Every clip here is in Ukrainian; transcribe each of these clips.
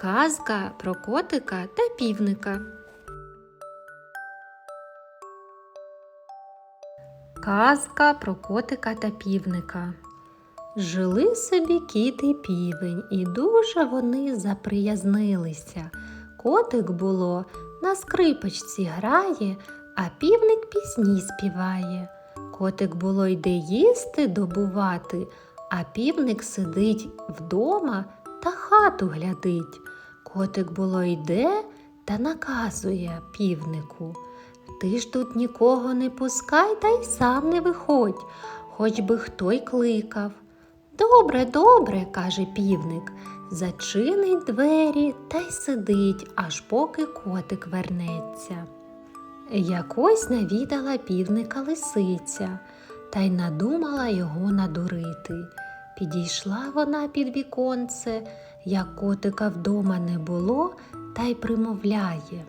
Казка про котика та півника. Казка про котика та півника. Жили собі кіт і півень, і дуже вони заприязнилися. Котик було на скрипочці грає, а півник пісні співає. Котик було йде їсти добувати, а півник сидить вдома та хату глядить. Котик було йде та наказує півнику. Ти ж тут нікого не пускай та й сам не виходь, хоч би хто й кликав. Добре, добре, каже півник, зачинить двері та й сидить, аж поки котик вернеться. Якось навідала півника лисиця та й надумала його надурити. Підійшла вона під віконце, як котика вдома не було, та й примовляє.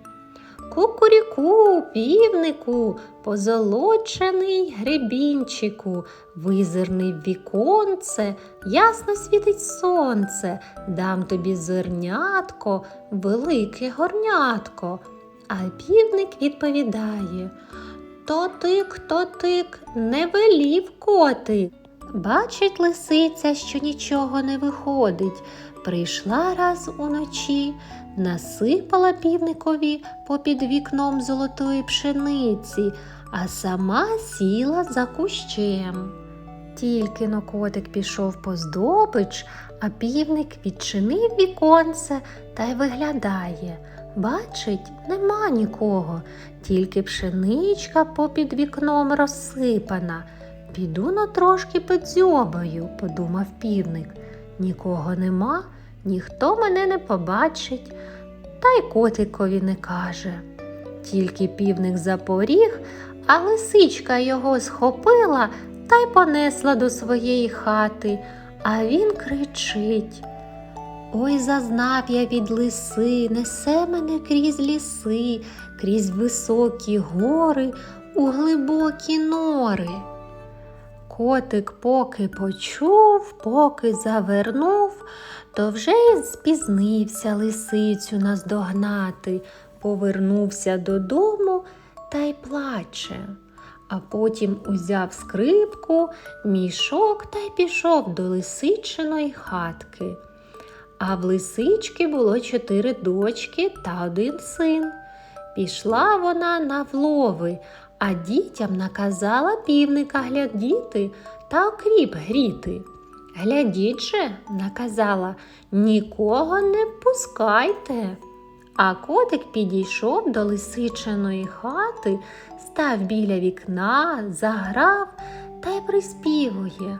Кукуріку, півнику, позолочений гребінчику, визирни в віконце, ясно світить сонце, дам тобі зернятко, велике горнятко. А півник відповідає То тик, то тик, не велів котик. Бачить лисиця, що нічого не виходить. Прийшла раз уночі, насипала півникові попід вікном золотої пшениці, а сама сіла за кущем. Тільки но котик пішов по здобич, а півник відчинив віконце та й виглядає. Бачить, нема нікого, тільки пшеничка попід вікном розсипана. Піду на трошки подзьобаю, подумав півник. Нікого нема, ніхто мене не побачить, та й котикові не каже. Тільки півник запоріг, а лисичка його схопила та й понесла до своєї хати, а він кричить. Ой, зазнав я від лиси, несе мене крізь ліси, крізь високі гори у глибокі нори. Котик поки почув, поки завернув, то вже й спізнився лисицю наздогнати, повернувся додому та й плаче. А потім узяв скрипку, мішок та й пішов до лисичиної хатки. А в лисички було чотири дочки та один син. Пішла вона на влови, а дітям наказала півника глядіти та окріп гріти. Глядіть же, наказала, нікого не пускайте. А котик підійшов до лисичиної хати, став біля вікна, заграв та й приспівує.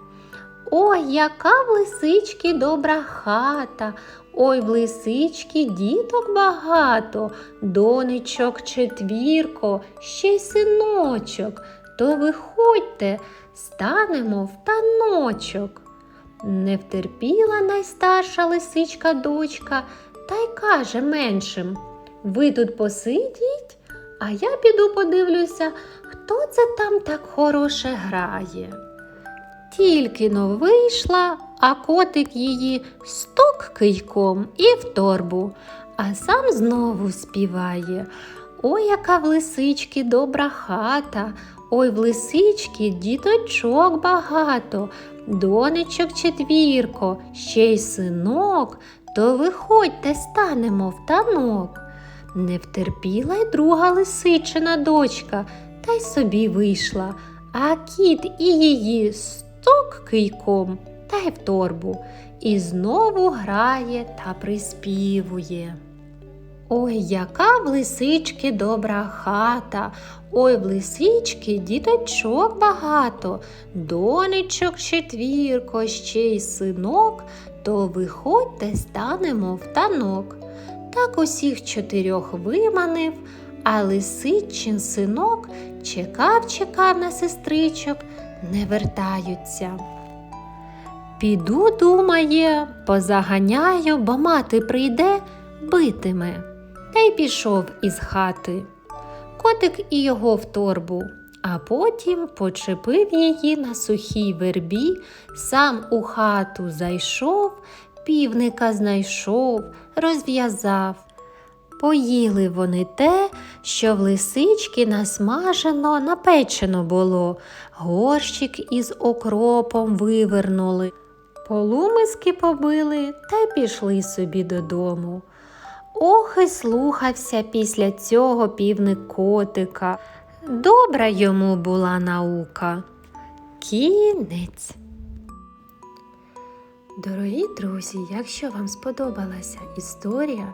Ой, яка в лисички добра хата, ой в лисички діток багато, донечок четвірко, ще й синочок, то виходьте, станемо в таночок. Не втерпіла найстарша лисичка дочка та й каже меншим Ви тут посидіть, а я піду подивлюся, хто це там так хороше грає. Тільки но вийшла, а котик її стук кийком і в торбу, а сам знову співає. Ой, яка в лисички добра хата, ой в лисички діточок багато, донечок четвірко, ще й синок, то виходьте, станемо в танок. Не втерпіла й друга лисичина дочка, та й собі вийшла, а кіт і її стук кийком та й в торбу, і знову грає та приспівує. Ой, яка в лисички добра хата, ой в лисички діточок багато, донечок четвірко, ще й синок, то виходьте, станемо в танок. Так усіх чотирьох виманив, а лисичин синок чекав, чекав на сестричок, не вертаються. Піду, думає, позаганяю, бо мати прийде, битиме. Та й пішов із хати. Котик і його в торбу, а потім почепив її на сухій вербі, сам у хату зайшов, півника знайшов, розв'язав. Поїли вони те, що в лисички насмажено напечено було, горщик із окропом вивернули, полумиски побили та й пішли собі додому. Ох і слухався після цього півник котика. Добра йому була наука. Кінець. Дорогі друзі, якщо вам сподобалася історія,